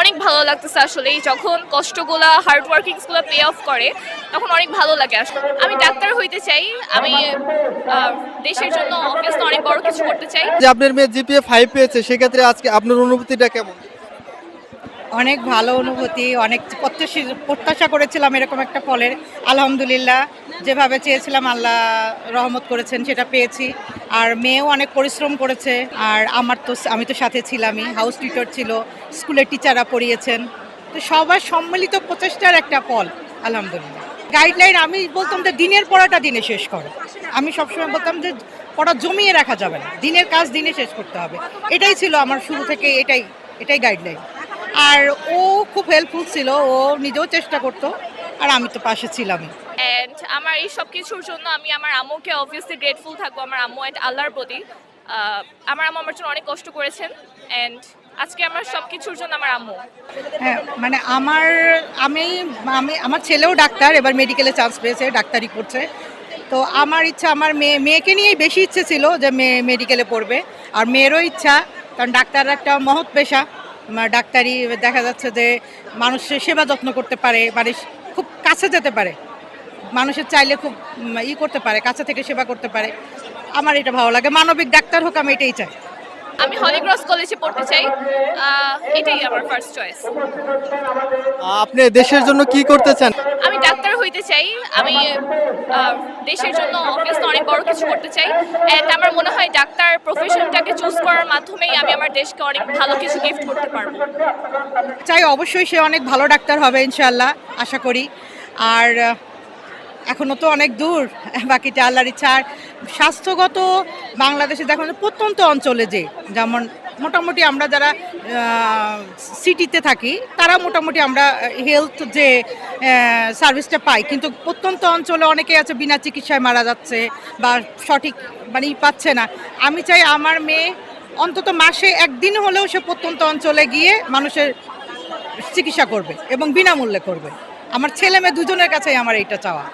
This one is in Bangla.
অনেক ভালো লাগতেছে আসলে যখন কষ্টগুলা হার্ড ওয়ার্কিংসগুলো পে অফ করে, তখন অনেক ভালো লাগে আসলে। আমি ডাক্তার হইতে চাই, আমি দেশের জন্য অনেক বড় কিছু করতে চাই। যে আপনার মেয়ে জিপিএ ফাইভ পেয়েছে, সেক্ষেত্রে আজকে আপনার অনুভূতিটা কেমন? অনেক ভালো অনুভূতি, অনেক প্রত্যাশী- প্রত্যাশা করেছিলাম এরকম একটা ফলের। আলহামদুলিল্লাহ, যেভাবে চেয়েছিলাম আল্লাহ রহমত করেছেন সেটা পেয়েছি। আর মেয়েও অনেক পরিশ্রম করেছে, আর আমার তো, আমি তো সাথে ছিলামই হাউস টিউটর ছিল, স্কুলের টিচাররা পড়িয়েছেন। তো সবার সম্মিলিত প্রচেষ্টার একটা ফল, আলহামদুলিল্লাহ। গাইডলাইন আমি বলতাম যে দিনের পড়াটা দিনে শেষ করো। আমি সবসময় বলতাম যে পড়া জমিয়ে রাখা যাবে না, দিনের কাজ দিনে শেষ করতে হবে। এটাই ছিল আমার শুরু থেকে, এটাই এটাই গাইডলাইন আর ও খুব হেল্পফুল ছিল ও নিজেও চেষ্টা করতো আর আমি তো পাশে ছিলামই। অ্যান্ড আমার এই সব কিছুর জন্য আমি আমার আম্মুকে অবভিয়াসলি গ্রেটফুল থাকব আমার আম্মু অ্যান্ড আল্লাহর প্রতি। আমার আম্মু আমার জন্য অনেক কষ্ট করেছেন অ্যান্ড আজকে আমার সব কিছুর জন্য আমার আম্মু। হ্যাঁ মানে আমার আমি আমি আমার ছেলেও ডাক্তার এবার মেডিকেলে চান্স পেয়েছে ডাক্তারি করছে। তো আমার ইচ্ছা আমার মেয়ে মেয়েকে নিয়েই বেশি ইচ্ছে ছিল যে মেয়ে মেডিকেলে পড়বে আর মেয়েরও ইচ্ছা কারণ ডাক্তার একটা মহৎ পেশা। ডাক্তারি দেখা যাচ্ছে যে মানুষের সেবা যত্ন করতে পারে মানে খুব কাছে যেতে পারে। মানুষের চাইলে খুব ই করতে পারে কাছে থেকে সেবা করতে পারে। আমার এটা ভালো লাগে। মানবিক ডাক্তার হোক আমি এটাই চাই। আমি হলিগ্রস কলেজে পড়তে চাই। এটাই আমার ফার্স্ট চয়েস আপনি দেশের জন্য কি করতে চান? হইতে চাই। আমি দেশের জন্য অবভিয়াসলি অনেক বড় কিছু করতে চাই। অ্যান্ড আমার মনে হয় ডাক্তার প্রফেশনটাকে চুজ করার মাধ্যমেই আমি আমার দেশকে অনেক ভালো কিছু গিফট করতে পারব। চাই অবশ্যই সে অনেক ভালো ডাক্তার হবে ইনশাল্লাহ আশা করি। আর এখনও তো অনেক দূর, বাকিটা আল্লাহর ইচ্ছা। আর স্বাস্থ্যগত বাংলাদেশে দেখুন প্রত্যন্ত অঞ্চলে যে, যেমন মোটামুটি আমরা যারা সিটিতে থাকি, তারা মোটামুটি আমরা হেলথ যে সার্ভিসটা পাই, কিন্তু প্রত্যন্ত অঞ্চলে অনেকে আছে, বিনা চিকিৎসায় মারা যাচ্ছে বা সঠিক মানে পাচ্ছে না। আমি চাই আমার মেয়ে অন্তত মাসে একদিন হলেও সে প্রত্যন্ত অঞ্চলে গিয়ে মানুষের চিকিৎসা করবে এবং বিনামূল্যে করবে। আমার ছেলে মেয়ে দুজনের কাছেই আমার এইটা চাওয়া।